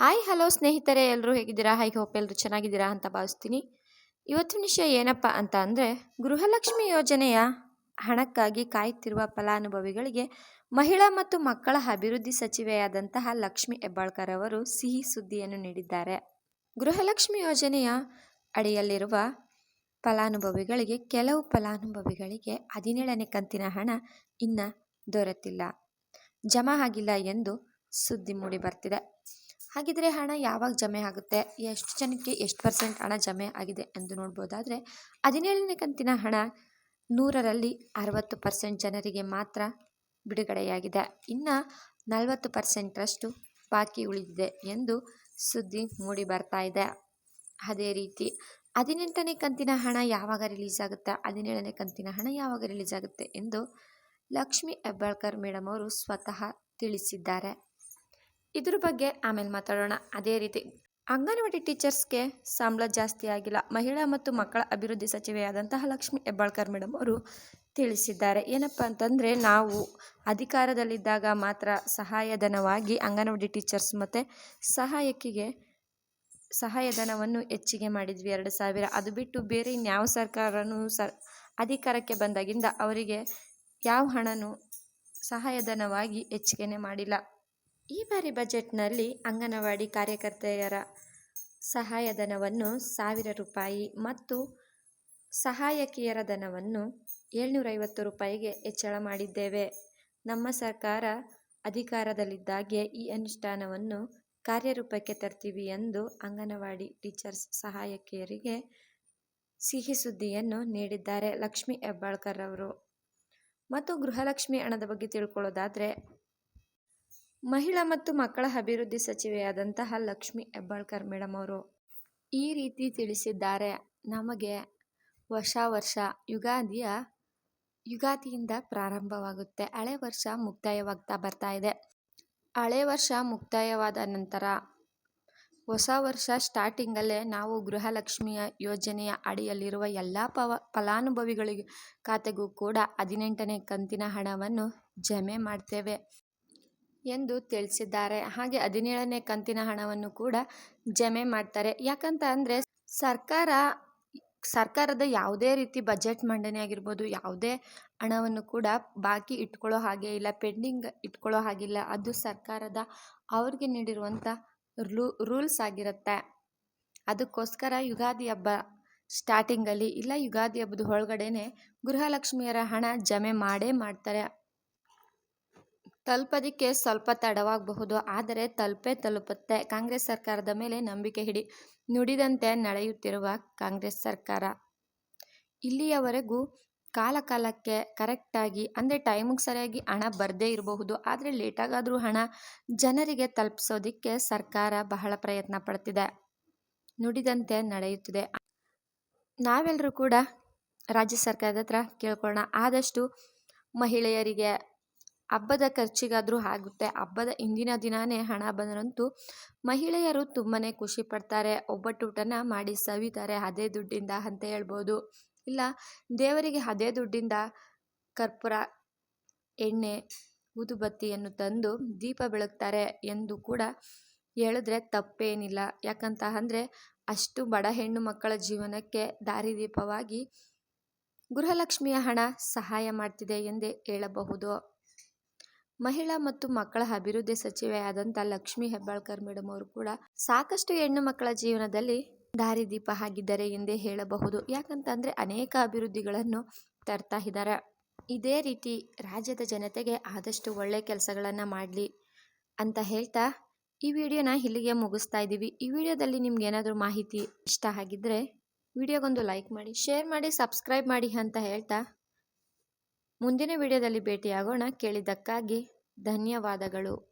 Hi hello ಸ್ನೇಹಿತರೆ ಎಲ್ಲರೂ ಹೇಗಿದ್ದೀರಾ? ಹೈ ಹೋಪ್ ಎಲ್ಲರೂ ಚೆನ್ನಾಗಿದ್ದೀರಾ ಅಂತ ಭಾವಿಸ್ತೀನಿ. ಇವತ್ತಿನ ವಿಷಯ ಏನಪ್ಪ ಅಂತ ಅಂದರೆ, ಗೃಹಲಕ್ಷ್ಮಿ ಯೋಜನೆಯ ಹಣಕ್ಕಾಗಿ ಕಾಯುತ್ತಿರುವ ಫಲಾನುಭವಿಗಳಿಗೆ ಮಹಿಳಾ ಮತ್ತು ಮಕ್ಕಳ ಅಭಿವೃದ್ಧಿ ಸಚಿವೆಯಾದಂತಹ ಲಕ್ಷ್ಮಿ ಹೆಬ್ಬಾಳ್ಕರ್ ಅವರು ಸಿಹಿ ಸುದ್ದಿಯನ್ನು ನೀಡಿದ್ದಾರೆ. ಗೃಹಲಕ್ಷ್ಮಿ ಯೋಜನೆಯ ಅಡಿಯಲ್ಲಿರುವ ಫಲಾನುಭವಿಗಳಿಗೆ, ಕೆಲವು ಫಲಾನುಭವಿಗಳಿಗೆ ಹದಿನೇಳನೇ ಕಂತಿನ ಹಣ ಇನ್ನ ದೊರೆತಿಲ್ಲ. ಜಮಾ ಆಗಿಲ್ಲ ಎಂದು ಸುದ್ದಿ ಮೂಡಿ ಬರ್ತಿದೆ ಹಾಗಿದ್ರೆ ಹಣ ಯಾವಾಗ ಜಮೆ ಆಗುತ್ತೆ? ಎಷ್ಟು ಜನಕ್ಕೆ ಎಷ್ಟು ಪರ್ಸೆಂಟ್ ಹಣ ಜಮೆ ಆಗಿದೆ ಎಂದು ನೋಡ್ಬೋದಾದರೆ, ಹದಿನೇಳನೇ ಕಂತಿನ ಹಣ ನೂರರಲ್ಲಿ ಅರವತ್ತು ಪರ್ಸೆಂಟ್ ಜನರಿಗೆ ಮಾತ್ರ ಬಿಡುಗಡೆಯಾಗಿದೆ. ಇನ್ನು ನಲವತ್ತು ಪರ್ಸೆಂಟ್ರಷ್ಟು ಬಾಕಿ ಉಳಿದಿದೆ ಎಂದು ಸುದ್ದಿ ಮೂಡಿ ಬರ್ತಾ ಇದೆ. ಅದೇ ರೀತಿ, ಹದಿನೆಂಟನೇ ಕಂತಿನ ಹಣ ಯಾವಾಗ ರಿಲೀಸ್ ಆಗುತ್ತೆ? ಹದಿನೇಳನೇ ಕಂತಿನ ಹಣ ಯಾವಾಗ ರಿಲೀಸ್ ಆಗುತ್ತೆ ಎಂದು ಲಕ್ಷ್ಮಿ ಹೆಬ್ಬಾಳ್ಕರ್ ಮೇಡಮ್ ಅವರು ಸ್ವತಃ ತಿಳಿಸಿದ್ದಾರೆ. ಇದ್ರ ಬಗ್ಗೆ ಆಮೇಲೆ ಮಾತಾಡೋಣ ಅದೇ ರೀತಿ. ಅಂಗನವಾಡಿ ಟೀಚರ್ಸ್ಗೆ ಸಂಬಳ ಜಾಸ್ತಿ ಆಗಿಲ್ಲ. ಮಹಿಳಾ ಮತ್ತು ಮಕ್ಕಳ ಅಭಿವೃದ್ಧಿ ಸಚಿವೆಯಾದಂತಹ ಲಕ್ಷ್ಮಿ ಹೆಬ್ಬಾಳ್ಕರ್ ಮೇಡಮ್ ಅವರು ತಿಳಿಸಿದ್ದಾರೆ. ಏನಪ್ಪ ಅಂತಂದರೆ, ನಾವು ಅಧಿಕಾರದಲ್ಲಿದ್ದಾಗ ಮಾತ್ರ ಸಹಾಯಧನವಾಗಿ ಅಂಗನವಾಡಿ ಟೀಚರ್ಸ್ ಮತ್ತು ಸಹಾಯಕಿಗೆ ಸಹಾಯಧನವನ್ನು ಹೆಚ್ಚಿಗೆ ಮಾಡಿದ್ವಿ ಎರಡು ಸಾವಿರ. ಅದು ಬಿಟ್ಟು ಬೇರೆ ಇನ್ಯಾವ ಸರ್ಕಾರನೂ ಸರ್ ಅಧಿಕಾರಕ್ಕೆ ಬಂದಾಗಿಂದ ಅವರಿಗೆ ಯಾವ ಹಣನೂ ಸಹಾಯಧನವಾಗಿ ಹೆಚ್ಚಿಗೆನೇ ಮಾಡಿಲ್ಲ. ಈ ಬಾರಿ ಬಜೆಟ್ನಲ್ಲಿ ಅಂಗನವಾಡಿ ಕಾರ್ಯಕರ್ತೆಯರ ಸಹಾಯಧನವನ್ನು ಸಾವಿರ ರೂಪಾಯಿ ಮತ್ತು ಸಹಾಯಕಿಯರ ಧನವನ್ನು ಏಳ್ನೂರೈವತ್ತು ರೂಪಾಯಿಗೆ ಹೆಚ್ಚಳ ಮಾಡಿದ್ದೇವೆ. ನಮ್ಮ ಸರ್ಕಾರ ಅಧಿಕಾರದಲ್ಲಿದ್ದಾಗೆ ಈ ಅನುಷ್ಠಾನವನ್ನು ಕಾರ್ಯರೂಪಕ್ಕೆ ತರ್ತೀವಿ ಎಂದು ಅಂಗನವಾಡಿ ಟೀಚರ್ಸ್ ಸಹಾಯಕಿಯರಿಗೆ ಸಿಹಿ ಸುದ್ದಿಯನ್ನು ನೀಡಿದ್ದಾರೆ ಲಕ್ಷ್ಮಿ ಹೆಬ್ಬಾಳ್ಕರ್ ಅವರು. ಮತ್ತು ಗೃಹಲಕ್ಷ್ಮಿ ಹಣದ ಬಗ್ಗೆ ತಿಳ್ಕೊಳ್ಳೋದಾದರೆ ಮಹಿಳಾ ಮತ್ತು ಮಕ್ಕಳ ಅಭಿವೃದ್ಧಿ ಸಚಿವೆಯಾದಂತಹ ಲಕ್ಷ್ಮಿ ಹೆಬ್ಬಾಳ್ಕರ್ ಮೇಡಮ್ ಅವರು ಈ ರೀತಿ ತಿಳಿಸಿದ್ದಾರೆ. ನಮಗೆ ವರ್ಷ ವರ್ಷ ಯುಗಾದಿಯ, ಯುಗಾದಿಯಿಂದ ಪ್ರಾರಂಭವಾಗುತ್ತೆ. ಹಳೆ ವರ್ಷ ಮುಕ್ತಾಯವಾಗ್ತಾ ಬರ್ತಾ ಇದೆ. ಹಳೆ ವರ್ಷ ಮುಕ್ತಾಯವಾದ ನಂತರ ಹೊಸ ವರ್ಷ ಸ್ಟಾರ್ಟಿಂಗಲ್ಲೇ ನಾವು ಗೃಹಲಕ್ಷ್ಮಿಯ ಯೋಜನೆಯ ಅಡಿಯಲ್ಲಿರುವ ಎಲ್ಲ ಪವ, ಫಲಾನುಭವಿಗಳಿಗೆ ಖಾತೆಗೂ ಕೂಡ ಹದಿನೆಂಟನೇ ಕಂತಿನ ಹಣವನ್ನು ಜಮೆ ಮಾಡ್ತೇವೆ. ಎಂದು ತಿಳಿಸಿದ್ದಾರೆ. ಹಾಗೆ ಹದಿನೇಳನೇ ಕಂತಿನ ಹಣವನ್ನು ಕೂಡ ಜಮೆ ಮಾಡ್ತಾರೆ. ಯಾಕಂತ ಅಂದರೆ ಸರ್ಕಾರ, ಸರ್ಕಾರದ ಯಾವುದೇ ರೀತಿ ಬಜೆಟ್ ಮಂಡನೆ ಆಗಿರ್ಬೋದು, ಯಾವುದೇ ಹಣವನ್ನು ಕೂಡ ಬಾಕಿ ಇಟ್ಕೊಳ್ಳೋ ಹಾಗೆ ಇಲ್ಲ, ಪೆಂಡಿಂಗ್ ಇಟ್ಕೊಳ್ಳೋ ಹಾಗಿಲ್ಲ ಅದು ಸರ್ಕಾರದ ಅವ್ರಿಗೆ ನೀಡಿರುವಂಥ ರೂ, ರೂಲ್ಸ್ ಆಗಿರುತ್ತೆ. ಅದಕ್ಕೋಸ್ಕರ ಯುಗಾದಿ ಹಬ್ಬ ಸ್ಟಾರ್ಟಿಂಗಲ್ಲಿ ಇಲ್ಲ, ಯುಗಾದಿ ಹಬ್ಬದ ಒಳಗಡೆನೆ ಗೃಹಲಕ್ಷ್ಮಿಯರ ಹಣ ಜಮೆ ಮಾಡೇ ಮಾಡ್ತಾರೆ. ತಲುಪೋದಕ್ಕೆ ಸ್ವಲ್ಪ ತಡವಾಗಬಹುದು. ಆದರೆ ತಲುಪೇ ತಲುಪುತ್ತೆ. ಕಾಂಗ್ರೆಸ್ ಸರ್ಕಾರದ ಮೇಲೆ ನಂಬಿಕೆ ಹಿಡಿ ನುಡಿದಂತೆ ನಡೆಯುತ್ತಿರುವ ಕಾಂಗ್ರೆಸ್ ಸರ್ಕಾರ. ಇಲ್ಲಿಯವರೆಗೂ ಕಾಲ ಕಾಲಕ್ಕೆ ಕರೆಕ್ಟಾಗಿ, ಅಂದರೆ ಟೈಮಿಗೆ ಸರಿಯಾಗಿ ಹಣ ಬರದೇ ಇರಬಹುದು. ಆದರೆ ಲೇಟಾಗಾದರೂ ಹಣ ಜನರಿಗೆ ತಲುಪಿಸೋದಕ್ಕೆ ಸರ್ಕಾರ ಬಹಳ ಪ್ರಯತ್ನ ಪಡ್ತಿದೆ. ನುಡಿದಂತೆ ನಡೆಯುತ್ತಿದೆ. ನಾವೆಲ್ಲರೂ ಕೂಡ ರಾಜ್ಯ ಸರ್ಕಾರದ ಹತ್ರ ಕೇಳ್ಕೊಳ್ಳೋಣ. ಆದಷ್ಟು ಮಹಿಳೆಯರಿಗೆ ಹಬ್ಬದ ಖರ್ಚಿಗಾದರೂ ಆಗುತ್ತೆ. ಹಬ್ಬದ ಹಿಂದಿನ ದಿನವೇ ಹಣ ಬಂದರಂತೂ ಮಹಿಳೆಯರು ತುಂಬಾ ಖುಷಿ ಪಡ್ತಾರೆ. ಒಬ್ಬಟ್ಟೂಟನ ಮಾಡಿ ಸವಿತಾರೆ. ಅದೇ ದುಡ್ಡಿಂದ ಅಂತ ಹೇಳ್ಬೋದು. ಇಲ್ಲ, ದೇವರಿಗೆ ಅದೇ ದುಡ್ಡಿಂದ ಕರ್ಪೂರ, ಎಣ್ಣೆ, ಊದುಬತ್ತಿಯನ್ನು ತಂದು ದೀಪ ಬೆಳಗ್ತಾರೆ ಎಂದು ಕೂಡ ಹೇಳಿದ್ರೆ ತಪ್ಪೇನಿಲ್ಲ. ಯಾಕಂತ ಅಂದರೆ ಅಷ್ಟು ಬಡ ಹೆಣ್ಣು ಮಕ್ಕಳ ಜೀವನಕ್ಕೆ ದಾರಿದೀಪವಾಗಿ ಗೃಹಲಕ್ಷ್ಮಿಯ ಹಣ ಸಹಾಯ ಮಾಡ್ತಿದೆ ಎಂದೇ ಹೇಳಬಹುದು. ಮಹಿಳಾ ಮತ್ತು ಮಕ್ಕಳ ಅಭಿವೃದ್ಧಿ ಸಚಿವೆಯಾದಂಥ ಲಕ್ಷ್ಮಿ ಹೆಬ್ಬಾಳ್ಕರ್ ಮೇಡಮ್ ಅವರು ಕೂಡ ಸಾಕಷ್ಟು ಹೆಣ್ಣು ಮಕ್ಕಳ ಜೀವನದಲ್ಲಿ ದಾರಿದೀಪ ಆಗಿದ್ದಾರೆ ಎಂದೇ ಹೇಳಬಹುದು. ಯಾಕಂತಂದರೆ ಅನೇಕ ಅಭಿವೃದ್ಧಿಗಳನ್ನು ತರ್ತಾ ಇದ್ದಾರೆ. ಇದೇ ರೀತಿ ರಾಜ್ಯದ ಜನತೆಗೆ ಆದಷ್ಟು ಒಳ್ಳೆ ಕೆಲಸಗಳನ್ನು ಮಾಡಲಿ ಅಂತ ಹೇಳ್ತಾ ಈ ವಿಡಿಯೋನ ಇಲ್ಲಿಗೆ ಮುಗಿಸ್ತಾ ಇದ್ದೀವಿ ಈ ವಿಡಿಯೋದಲ್ಲಿ ನಿಮ್ಗೆ ಏನಾದರೂ ಮಾಹಿತಿ ಇಷ್ಟ ಆಗಿದ್ದರೆ ವಿಡಿಯೋಗೊಂದು ಲೈಕ್ ಮಾಡಿ, ಶೇರ್ ಮಾಡಿ, ಸಬ್ಸ್ಕ್ರೈಬ್ ಮಾಡಿ ಅಂತ ಹೇಳ್ತಾ ಮುಂದಿನ ವಿಡಿಯೋದಲ್ಲಿ ಭೇಟಿಯಾಗೋಣ. ಕೇಳಿದ್ದಕ್ಕಾಗಿ ಧನ್ಯವಾದಗಳು.